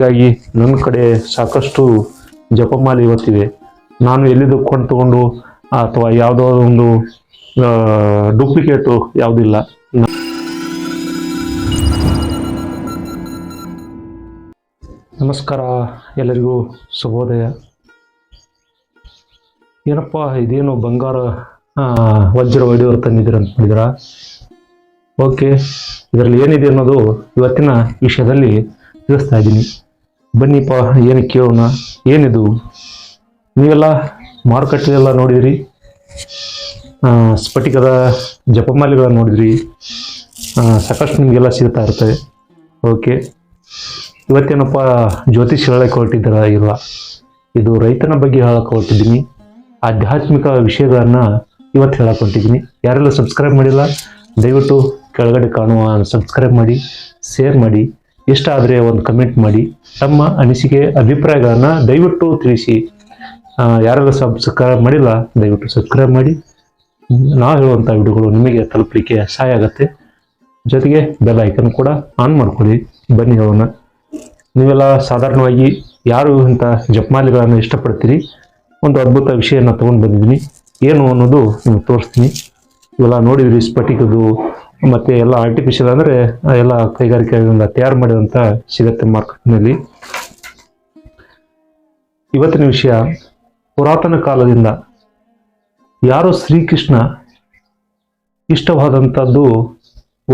ಹೀಗಾಗಿ ನನ್ನ ಕಡೆ ಸಾಕಷ್ಟು ಜಪಮಾಲೆ ಇವತ್ತಿವೆ. ನಾನು ಎಲ್ಲಿದ್ದು ಕೊಂಡು ತಗೊಂಡು ಅಥವಾ ಯಾವುದೋ ಒಂದು ಡೂಪ್ಲಿಕೇಟು ಯಾವುದಿಲ್ಲ. ನಮಸ್ಕಾರ ಎಲ್ಲರಿಗೂ, ಶುಭೋದಯ. ಏನಪ್ಪ, ಇದೇನು ಬಂಗಾರ ವಜ್ರ ವೈಡೂರು ತಂದಿದ್ದೀರ ಅಂತ ಹೇಳಿದ್ರ ಓಕೆ, ಇದರಲ್ಲಿ ಏನಿದೆ ಅನ್ನೋದು ಇವತ್ತಿನ ವಿಷಯದಲ್ಲಿ ತಿಳಿಸ್ತಾ ಇದ್ದೀನಿ. ಬನ್ನಿಪ್ಪ ಏನು ಕೇಳೋಣ? ಏನಿದು? ನೀವೆಲ್ಲ ಮಾರುಕಟ್ಟೆಯೆಲ್ಲ ನೋಡಿದಿರಿ? ಆ, ಸ್ಫಟಿಕದ ಜಪಮಾಲೆಗಳನ್ನ ನೋಡಿದ್ರಿ? ಸಾಕಷ್ಟು ನಿಮಗೆಲ್ಲ ಸಿಗ್ತಾ ಇರುತ್ತೆ. ಓಕೆ. ಇವತ್ತೇನಪ್ಪ ಜ್ಯೋತಿಷ್ ಹೇಳಕ್ಕೆ ಹೊರಟಿದ್ದರ ಇಲ್ಲ ಇದು ರೈತನ ಬಗ್ಗೆ ಹೇಳಕ್ಕೆ ಹೊರಟಿದ್ದೀನಿ. ಆಧ್ಯಾತ್ಮಿಕ ವಿಷಯಗಳನ್ನ ಇವತ್ತು ಹೇಳಕ್ಕೆ ಹೊರಟಿದ್ದೀನಿ. ಯಾರೆಲ್ಲ ಸಬ್ಸ್ಕ್ರೈಬ್ ಮಾಡಿಲ್ಲ ದಯವಿಟ್ಟು ಕೆಳಗಡೆ ಕಾಣುವ ಸಬ್ಸ್ಕ್ರೈಬ್ ಮಾಡಿ ಶೇರ್ ಮಾಡಿ. ಇಷ್ಟ ಆದರೆ ಒಂದು ಕಮೆಂಟ್ ಮಾಡಿ. ತಮ್ಮ ಅನಿಸಿಕೆ, ಅಭಿಪ್ರಾಯಗಳನ್ನು ದಯವಿಟ್ಟು ತಿಳಿಸಿ. ಯಾರೆಲ್ಲ ಸಬ್ಸ್ಕ್ರೈಬ್ ಮಾಡಿಲ್ಲ, ದಯವಿಟ್ಟು ಸಬ್ಸ್ಕ್ರೈಬ್ ಮಾಡಿ. ನಾವು ಹೇಳುವಂಥ ವಿಡಿಯೋಗಳು ನಿಮಗೆ ತಲುಪಲಿಕ್ಕೆ ಸಹಾಯ ಆಗುತ್ತೆ. ಜೊತೆಗೆ ಬೆಲ್ ಐಕನ್ ಕೂಡ ಆನ್ ಮಾಡ್ಕೊಳ್ಳಿ. ಬನ್ನಿ ಹೇಳೋಣ. ನೀವೆಲ್ಲ ಸಾಧಾರಣವಾಗಿ ಯಾರು ಇಂಥ ಜಪ್ಮಾಲಿಗಳನ್ನು ಇಷ್ಟಪಡ್ತೀರಿ? ಒಂದು ಅದ್ಭುತ ವಿಷಯನ ತೊಗೊಂಡು ಬಂದಿದ್ದೀನಿ. ಏನು ಅನ್ನೋದು ನಿಮ್ಗೆ ತೋರಿಸ್ತೀನಿ. ಇವೆಲ್ಲ ನೋಡಿದ್ರಿ ಸ್ಫಟಿಕದು ಮತ್ತೆ ಎಲ್ಲ ಆರ್ಟಿಫಿಷಿಯಲ್ ಅಂದ್ರೆ ಎಲ್ಲ ಕೈಗಾರಿಕೆಗಳಿಂದ ತಯಾರು ಮಾಡಿದಂತ ಸಿಗತ್ತೆ ಮಾರ್ಕೆಟ್ನಲ್ಲಿ. ಇವತ್ತಿನ ವಿಷಯ, ಪುರಾತನ ಕಾಲದಿಂದ ಯಾರು ಶ್ರೀಕೃಷ್ಣ ಇಷ್ಟವಾದಂಥದ್ದು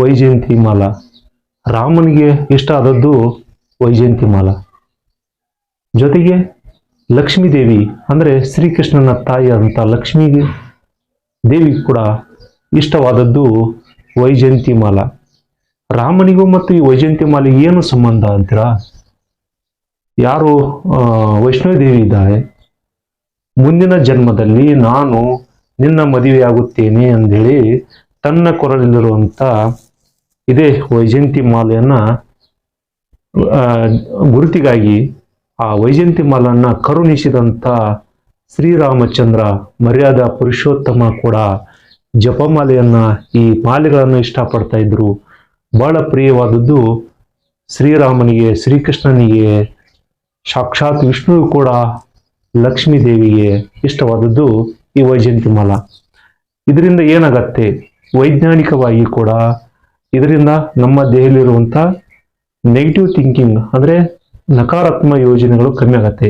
ವೈಜಯಂತಿ ಮಾಲ. ರಾಮನಿಗೆ ಇಷ್ಟ ಆದದ್ದು ವೈಜಯಂತಿ ಮಾಲ. ಜೊತೆಗೆ ಲಕ್ಷ್ಮೀ ದೇವಿ, ಅಂದರೆ ಶ್ರೀಕೃಷ್ಣನ ಅಂತ ಲಕ್ಷ್ಮೀ ದೇವಿ ಕೂಡ ಇಷ್ಟವಾದದ್ದು ವೈಜಯಂತಿ ಮಾಲ. ರಾಮನಿಗೂ ಮತ್ತು ಈ ವೈಜಯಂತಿ ಮಾಲೆಗೆ ಏನು ಸಂಬಂಧ ಅಂತೀರಾ? ಯಾರು ಆ, ವೈಷ್ಣವಿ ದೇವಿ ಇದ್ದಾಳೆ. ಮುಂದಿನ ಜನ್ಮದಲ್ಲಿ ನಾನು ನಿನ್ನ ಮದುವೆಯಾಗುತ್ತೇನೆ ಅಂದೇಳಿ ತನ್ನ ಕೊರಲಿರುವಂಥ ಇದೇ ವೈಜಯಂತಿ ಮಾಲೆಯನ್ನ ಗುರುತಿಗಾಗಿ ಆ ವೈಜಯಂತಿ ಮಾಲನ್ನ ಕರುಣಿಸಿದಂಥ ಶ್ರೀರಾಮಚಂದ್ರ ಮರ್ಯಾದಾ ಪುರುಷೋತ್ತಮ ಕೂಡ ಜಪಮಾಲೆಯನ್ನ ಈ ಮಾಲೆಗಳನ್ನು ಇಷ್ಟಪಡ್ತಾ ಇದ್ರು. ಬಹಳ ಪ್ರಿಯವಾದದ್ದು ಶ್ರೀರಾಮನಿಗೆ, ಶ್ರೀಕೃಷ್ಣನಿಗೆ, ಸಾಕ್ಷಾತ್ ವಿಷ್ಣು ಕೂಡ ಲಕ್ಷ್ಮೀ ದೇವಿಗೆ ಇಷ್ಟವಾದದ್ದು ಈ ವೈಜಯಂತಿ ಮಾಲ. ಇದರಿಂದ ಏನಾಗತ್ತೆ? ವೈಜ್ಞಾನಿಕವಾಗಿ ಕೂಡ ಇದರಿಂದ ನಮ್ಮ ದೇಹದಲ್ಲಿರುವಂಥ ನೆಗೆಟಿವ್ ಥಿಂಕಿಂಗ್ ಅಂದರೆ ನಕಾರಾತ್ಮಕ ಯೋಜನೆಗಳು ಕಮ್ಮಿ ಆಗತ್ತೆ.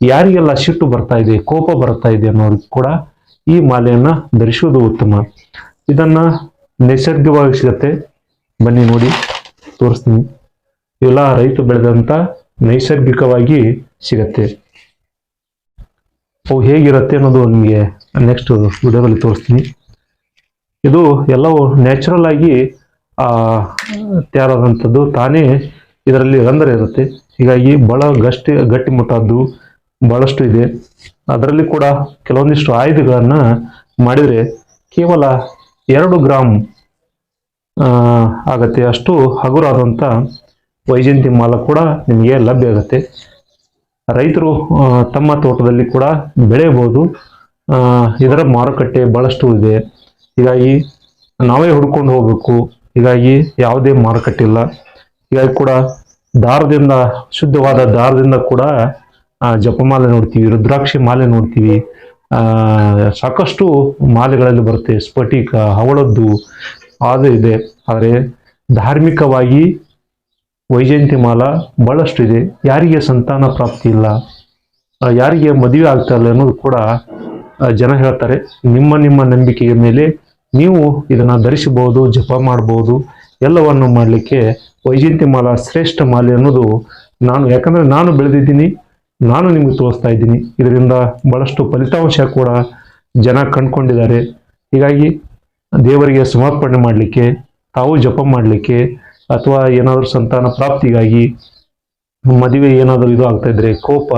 ಯಾರಿಗೆಲ್ಲ ಸಿಟ್ಟು ಬರ್ತಾ ಇದೆ, ಕೋಪ ಬರ್ತಾ ಇದೆ ಅನ್ನೋರಿಗೆ ಕೂಡ ಈ ಮಾಲೆಯನ್ನ ಧರಿಸುವುದು ಉತ್ತಮ. ಇದನ್ನ ನೈಸರ್ಗಿಕವಾಗಿ ಸಿಗತ್ತೆ ಬನ್ನಿ ನೋಡಿ, ತೋರಿಸ್ತೀನಿ. ಇವೆಲ್ಲ ರೈತ ಬೆಳೆದಂತ ನೈಸರ್ಗಿಕವಾಗಿ ಸಿಗತ್ತೆ. ಅವು ಹೇಗಿರುತ್ತೆ ಅನ್ನೋದು ನಿಮಗೆ ನೆಕ್ಸ್ಟ್ ವಿಡಿಯೋದಲ್ಲಿ ತೋರಿಸ್ತೀನಿ. ಇದು ಎಲ್ಲವೂ ನ್ಯಾಚುರಲ್ ಆಗಿ, ಆ ತಯಾರಾದಂಥದ್ದು ತಾನೇ ಇದರಲ್ಲಿ ರಂಧ್ರ ಇರುತ್ತೆ. ಹೀಗಾಗಿ ಬಹಳ ಗಟ್ಟಿ, ಗಟ್ಟಿಮುಟ್ಟಾದ್ದು ಬಹಳಷ್ಟು ಇದೆ. ಅದರಲ್ಲಿ ಕೂಡ ಕೆಲವೊಂದಿಷ್ಟು ಆಯುಧಗಳನ್ನ ಮಾಡಿದರೆ ಕೇವಲ ಎರಡು ಗ್ರಾಮ್ ಆಗತ್ತೆ. ಅಷ್ಟು ಹಗುರಾದಂಥ ವೈಜಯಂತಿ ಮಾಲ ಕೂಡ ನಿಮಗೆ ಲಭ್ಯ ಆಗುತ್ತೆ. ರೈತರು ತಮ್ಮ ತೋಟದಲ್ಲಿ ಕೂಡ ಬೆಳೆಯಬಹುದು. ಇದರ ಮಾರುಕಟ್ಟೆ ಬಹಳಷ್ಟು ಇದೆ. ಹೀಗಾಗಿ ನಾವೇ ಹುಡ್ಕೊಂಡು ಹೋಗಬೇಕು. ಹೀಗಾಗಿ ಯಾವುದೇ ಮಾರುಕಟ್ಟೆ ಇಲ್ಲ. ಹೀಗಾಗಿ ಕೂಡ ದಾರದಿಂದ, ಶುದ್ಧವಾದ ದಾರದಿಂದ ಕೂಡ ಜಪಮಾಲೆ ನೋಡ್ತೀವಿ ರುದ್ರಾಕ್ಷಿ ಮಾಲೆ ನೋಡ್ತೀವಿ. ಆ, ಸಾಕಷ್ಟು ಮಾಲೆಗಳಲ್ಲಿ ಬರುತ್ತೆ. ಸ್ಫಟಿಕ ಹವಳದ್ದು ಅದು ಇದೆ. ಆದರೆ ಧಾರ್ಮಿಕವಾಗಿ ವೈಜಯಂತಿ ಮಾಲ ಬಹಳಷ್ಟು ಇದೆ ಯಾರಿಗೆ ಸಂತಾನ ಪ್ರಾಪ್ತಿ ಇಲ್ಲ ಯಾರಿಗೆ ಮದುವೆ ಆಗ್ತಾ ಇಲ್ಲ ಅನ್ನೋದು ಕೂಡ ಜನ ಹೇಳ್ತಾರೆ. ನಿಮ್ಮ ನಿಮ್ಮ ನಂಬಿಕೆಯ ಮೇಲೆ ನೀವು ಇದನ್ನ ಧರಿಸಬಹುದು ಜಪ ಮಾಡಬಹುದು. ಎಲ್ಲವನ್ನು ಮಾಡಲಿಕ್ಕೆ ವೈಜಯಂತಿ ಮಾಲ ಶ್ರೇಷ್ಠ ಮಾಲೆ ಅನ್ನೋದು ನಾನು ಯಾಕಂದ್ರೆ ನಾನು ಬೆಳೆದಿದ್ದೀನಿ. ನಾನು ನಿಮಗೆ ತೋರಿಸ್ತಾ ಇದ್ದೀನಿ. ಇದರಿಂದ ಬಹಳಷ್ಟು ಫಲಿತಾಂಶ ಕೂಡ ಜನ ಕಂಡುಕೊಂಡಿದ್ದಾರೆ. ಹೀಗಾಗಿ ದೇವರಿಗೆ ಸಮರ್ಪಣೆ ಮಾಡಲಿಕ್ಕೆ, ತಾವು ಜಪ ಮಾಡಲಿಕ್ಕೆ, ಅಥವಾ ಏನಾದರೂ ಸಂತಾನ ಪ್ರಾಪ್ತಿಗಾಗಿ ಮದುವೆ ಏನಾದರೂ ಇದು ಆಗ್ತಾ ಇದ್ರೆ, ಕೋಪ,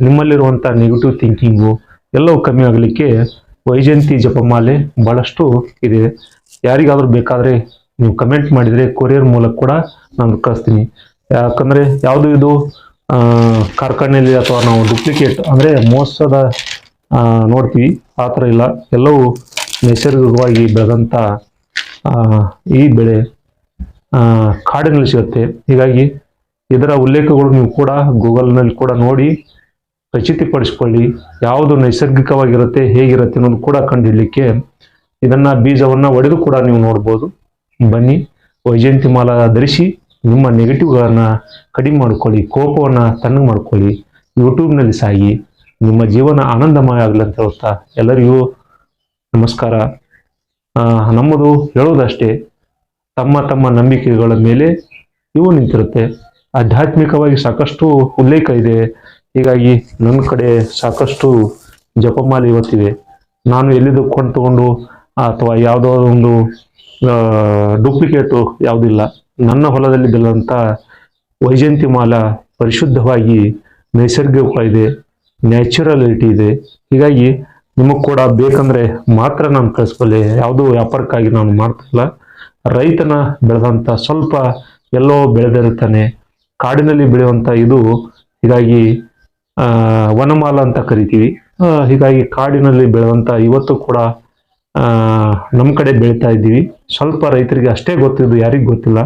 ನಿಮ್ಮಲ್ಲಿರುವಂಥ ನೆಗೆಟಿವ್ ಥಿಂಕಿಂಗು ಎಲ್ಲವೂ ಕಮ್ಮಿ ಆಗಲಿಕ್ಕೆ ವೈಜಯಂತಿ ಜಪಮಾಲೆ ಬಹಳಷ್ಟು ಇದೆ. ಯಾರಿಗಾದರೂ ಬೇಕಾದರೆ ನೀವು ಕಮೆಂಟ್ ಮಾಡಿದರೆ ಕೊರಿಯರ್ ಮೂಲಕ ಕೂಡ ನಾನು ಕಳಿಸ್ತೀನಿ. ಯಾಕಂದರೆ ಯಾವುದು ಇದು ಕಾರ್ಖಾನೆಯಲ್ಲಿ ಅಥವಾ ನಾವು ಡುಪ್ಲಿಕೇಟ್ ಅಂದರೆ ಮೋಸದ ನೋಡ್ತೀವಿ, ಆ ಥರ ಇಲ್ಲ. ಎಲ್ಲವೂ ನೈಸರ್ಗಿಕವಾಗಿ ಬೆಳೆದಂಥ ಈ ಬೆಳೆ ಕಾಡಿನಲ್ಲಿ ಸಿಗುತ್ತೆ. ಹೀಗಾಗಿ ಇದರ ಉಲ್ಲೇಖಗಳು ನೀವು ಕೂಡ ಗೂಗಲ್ನಲ್ಲಿ ಕೂಡ ನೋಡಿ ಖಚಿತಪಡಿಸ್ಕೊಳ್ಳಿ ಯಾವುದು ನೈಸರ್ಗಿಕವಾಗಿರುತ್ತೆ, ಹೇಗಿರುತ್ತೆ ಅನ್ನೋದು ಕೂಡ ಕಂಡುಹಿಡಲಿಕ್ಕೆ ಇದನ್ನು ಬೀಜವನ್ನು ಒಡೆದು ಕೂಡ ನೀವು ನೋಡ್ಬೋದು. ಬನ್ನಿ ವೈಜಯಂತಿ ಮಾಲ ಧರಿಸಿ. ನಿಮ್ಮ ನೆಗೆಟಿವ್ಗಳನ್ನು ಕಡಿಮೆ ಮಾಡ್ಕೊಳ್ಳಿ, ಕೋಪವನ್ನು ತಣ್ಣಗೆ ಮಾಡ್ಕೊಳ್ಳಿ ಯೂಟ್ಯೂಬ್ನಲ್ಲಿ ಸಾಗಿ, ನಿಮ್ಮ ಜೀವನ ಆನಂದಮಯ ಆಗಲಿ ಅಂತ ಹೇಳ್ತಾ ಎಲ್ಲರಿಗೂ ನಮಸ್ಕಾರ. ನಮ್ಮದು ಹೇಳೋದಷ್ಟೇ ತಮ್ಮ ತಮ್ಮ ನಂಬಿಕೆಗಳ ಮೇಲೆ ಇವು ನಿಂತಿರುತ್ತೆ. ಆಧ್ಯಾತ್ಮಿಕವಾಗಿ ಸಾಕಷ್ಟು ಉಲ್ಲೇಖ ಇದೆ. ಹೀಗಾಗಿ ನನ್ನ ಕಡೆ ಸಾಕಷ್ಟು ಜಪಮಾಲೆ ಇವತ್ತಿವೆ ನಾನು ಎಲ್ಲಿದ್ದು ಕೊಂಡು ತಗೊಂಡು ಅಥವಾ ಯಾವುದೋ ಒಂದು ಡೂಪ್ಲಿಕೇಟು ಯಾವುದಿಲ್ಲ. ನನ್ನ ಹೊಲದಲ್ಲಿ ಬೆಳೆದಂಥ ವೈಜಯಂತಿ ಮಾಲ ಪರಿಶುದ್ಧವಾಗಿ ನೈಸರ್ಗಿಕವಾಗಿದೆ ನ್ಯಾಚುರಲಿಟಿ ಇದೆ. ಹೀಗಾಗಿ ನಿಮಗೆ ಕೂಡ ಬೇಕಂದ್ರೆ ಮಾತ್ರ ನಾನು ಕಳಿಸ್ಬಲ್ಲೆ ಯಾವುದೋ ವ್ಯಾಪಾರಕ್ಕಾಗಿ ನಾನು ಮಾಡ್ತಿಲ್ಲ. ರೈತನ ಬೆಳೆದಂಥ ಸ್ವಲ್ಪ ಎಲ್ಲೋ ಬೆಳೆದಿರ್ತಾನೆ ಕಾಡಿನಲ್ಲಿ ಬೆಳೆಯುವಂಥ ಇದು, ಹೀಗಾಗಿ ವನಮಾಲ ಅಂತ ಕರಿತೀವಿ. ಹೀಗಾಗಿ ಕಾಡಿನಲ್ಲಿ ಬೆಳೆದಂಥ ಇವತ್ತು ಕೂಡ ನಮ್ಮ ಕಡೆ ಬೆಳೀತಾ ಇದ್ದೀವಿ. ಸ್ವಲ್ಪ ರೈತರಿಗೆ ಅಷ್ಟೇ ಗೊತ್ತಿದ್ದು ಯಾರಿಗೂ ಗೊತ್ತಿಲ್ಲ.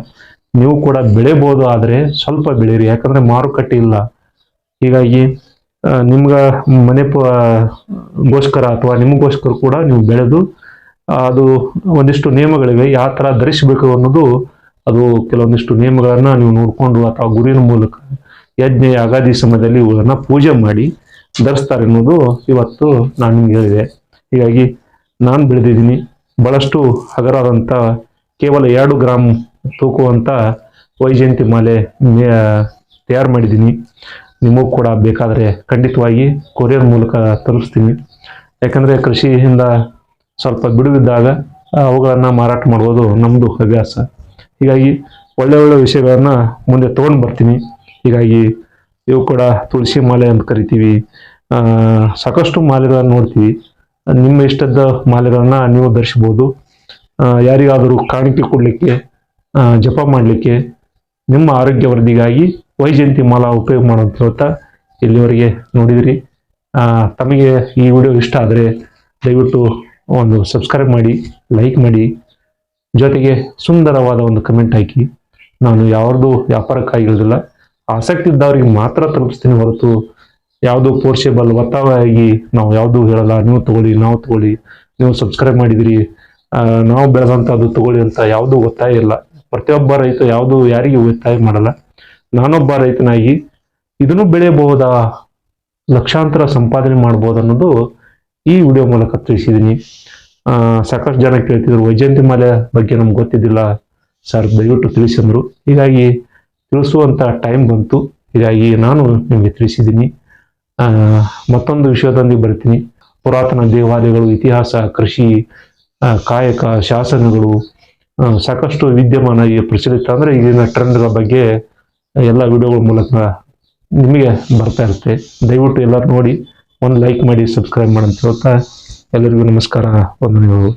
ನೀವು ಕೂಡ ಬೆಳೆಬೋದು ಆದರೆ ಸ್ವಲ್ಪ ಬೆಳೀರಿ. ಯಾಕಂದರೆ ಮಾರುಕಟ್ಟೆ ಇಲ್ಲ. ಹೀಗಾಗಿ ನಿಮ್ಗೆ ಮನೆ ಗೋಸ್ಕರ ಅಥವಾ ನಿಮಗೋಸ್ಕರ ಕೂಡ ನೀವು ಬೆಳೆದು, ಅದು ಒಂದಿಷ್ಟು ನಿಯಮಗಳಿವೆ. ಯಾವ ಥರ ಧರಿಸಬೇಕು ಅನ್ನೋದು ಅದು ಕೆಲವೊಂದಿಷ್ಟು ನಿಯಮಗಳನ್ನು ನೀವು ನೋಡಿಕೊಂಡು ಅಥವಾ ಗುರಿನ ಮೂಲಕ ಯಜ್ಞ ಅಗಾದಿ ಸಮಯದಲ್ಲಿ ಇವುಗಳನ್ನು ಪೂಜೆ ಮಾಡಿ ಧರಿಸ್ತಾರೆ ಅನ್ನೋದು ಇವತ್ತು ನಾನು ನಿಮ್ಗೆ ಹೇಳಿದೆ. ಹೀಗಾಗಿ ನಾನು ಬೆಳೆದಿದ್ದೀನಿ. ಬಹಳಷ್ಟು ಹಗರಾದಂಥ ಕೇವಲ ಎರಡು ಗ್ರಾಮ್ ತೂಕುವಂಥ ವೈಜಯಂತಿ ಮಾಲೆ ತಯಾರು ಮಾಡಿದ್ದೀನಿ. ನಿಮಗೂ ಕೂಡ ಬೇಕಾದರೆ ಖಂಡಿತವಾಗಿ ಕೊರಿಯರ್ ಮೂಲಕ ತಲುಪಿಸ್ತೀನಿ. ಯಾಕಂದರೆ ಕೃಷಿಯಿಂದ ಸ್ವಲ್ಪ ಬಿಡುವಿದ್ದಾಗ ಅವುಗಳನ್ನು ಮಾರಾಟ ಮಾಡುವುದು ನಮ್ಮದು ಹವ್ಯಾಸ. ಹೀಗಾಗಿ ಒಳ್ಳೆ ಒಳ್ಳೆ ವಿಷಯಗಳನ್ನು ಮುಂದೆ ತೊಗೊಂಡು ಬರ್ತೀನಿ. ಹೀಗಾಗಿ ಇವು ಕೂಡ ತುಳಸಿ ಮಾಲೆ ಅಂತ ಕರಿತೀವಿ. ಸಾಕಷ್ಟು ಮಾಲೆಗಳನ್ನು ನೋಡ್ತೀವಿ. ನಿಮ್ಮ ಇಷ್ಟದ ಮಾಲೆಗಳನ್ನ ನೀವು ಧರಿಸಬಹುದು. ಯಾರಿಗಾದರೂ ಕಾಣಿಕೆ ಕೊಡಲಿಕ್ಕೆ ಜಪ ಮಾಡಲಿಕ್ಕೆ, ನಿಮ್ಮ ಆರೋಗ್ಯ ವೃದ್ಧಿಗಾಗಿ ವೈಜಯಂತಿ ಮಾಲ ಉಪಯೋಗ ಮಾಡೋಂತ ಹೇಳ್ತಾ ಇಲ್ಲಿವರೆಗೆ ನೋಡಿದಿರಿ. ತಮಗೆ ಈ ವಿಡಿಯೋ ಇಷ್ಟ ಆದರೆ ದಯವಿಟ್ಟು ಒಂದು ಸಬ್ಸ್ಕ್ರೈಬ್ ಮಾಡಿ ಲೈಕ್ ಮಾಡಿ. ಜೊತೆಗೆ ಸುಂದರವಾದ ಒಂದು ಕಮೆಂಟ್ ಹಾಕಿ. ನಾನು ಯಾವ್ದು ವ್ಯಾಪಾರಕ್ಕಾಗಿರೋದಿಲ್ಲ ಆಸಕ್ತಿ ಇದ್ದವರಿಗೆ ಮಾತ್ರ ತಲುಪಿಸ್ತೀನಿ ಹೊರತು ಯಾವುದು ಫೋರ್ಸೇಬಲ್ ಒತ್ತಾಯವಾಗಿ ನಾವು ಯಾವುದು ಹೇಳಲ್ಲ, ನೀವು ತಗೊಳ್ಳಿ, ನಾವು ತಗೊಳ್ಳಿ, ನೀವು ಸಬ್ಸ್ಕ್ರೈಬ್ ಮಾಡಿದಿರಿ ನಾವು ಬೆಳೆದಂಥದ್ದು ತಗೊಳ್ಳಿ ಅಂತ ಯಾವುದು ಒತ್ತಾಯ ಇಲ್ಲ. ಪ್ರತಿಯೊಬ್ಬ ರೈತ ಯಾವುದು ಯಾರಿಗೂ ಒತ್ತಾಯ ಮಾಡಲ್ಲ. ನಾನೊಬ್ಬ ರೈತನಾಗಿ ಇದನ್ನು ಬೆಳೆಯಬಹುದಾ, ಲಕ್ಷಾಂತರ ಸಂಪಾದನೆ ಮಾಡ್ಬೋದು ಅನ್ನೋದು ಈ ವಿಡಿಯೋ ಮೂಲಕ ತಿಳಿಸಿದ್ದೀನಿ. ಸಾಕಷ್ಟು ಜನ ಕೇಳ್ತಿದ್ರು, ವೈಜಯಂತಿ ಮಾಲೆ ಬಗ್ಗೆ ನಮ್ಗೆ ಗೊತ್ತಿದ್ದಿಲ್ಲ. ಸರ್, ದಯವಿಟ್ಟು ತಿಳಿಸಂದ್ರು ಹೀಗಾಗಿ ತಿಳಿಸುವಂತ ಟೈಮ್ ಬಂತು. ಹೀಗಾಗಿ ನಾನು ನಿಮಗೆ ತಿಳಿಸಿದ್ದೀನಿ. ಮತ್ತೊಂದು ವಿಷಯದೊಂದಿಗೆ ಬರ್ತೀನಿ. ಪುರಾತನ ದೇವಾಲಯಗಳು, ಇತಿಹಾಸ, ಕೃಷಿ ಕಾಯಕ, ಶಾಸನಗಳು ಸಾಕಷ್ಟು ವಿದ್ಯಮಾನ ಪ್ರಚಲಿತ. ಅಂದರೆ ಈಗಿನ ಟ್ರೆಂಡ್ಗಳ ಬಗ್ಗೆ ಎಲ್ಲ ವಿಡಿಯೋಗಳ ಮೂಲಕ ನಿಮಗೆ ಬರ್ತಾ ಇರುತ್ತೆ. ದಯವಿಟ್ಟು ಎಲ್ಲರೂ ನೋಡಿ, ಒಂದು ಲೈಕ್ ಮಾಡಿ ಸಬ್ಸ್ಕ್ರೈಬ್ ಮಾಡಿ ಅಂತ ಹೇಳ್ತಾ ಎಲ್ಲರಿಗೂ ನಮಸ್ಕಾರ, ವಂದನೆಗಳು.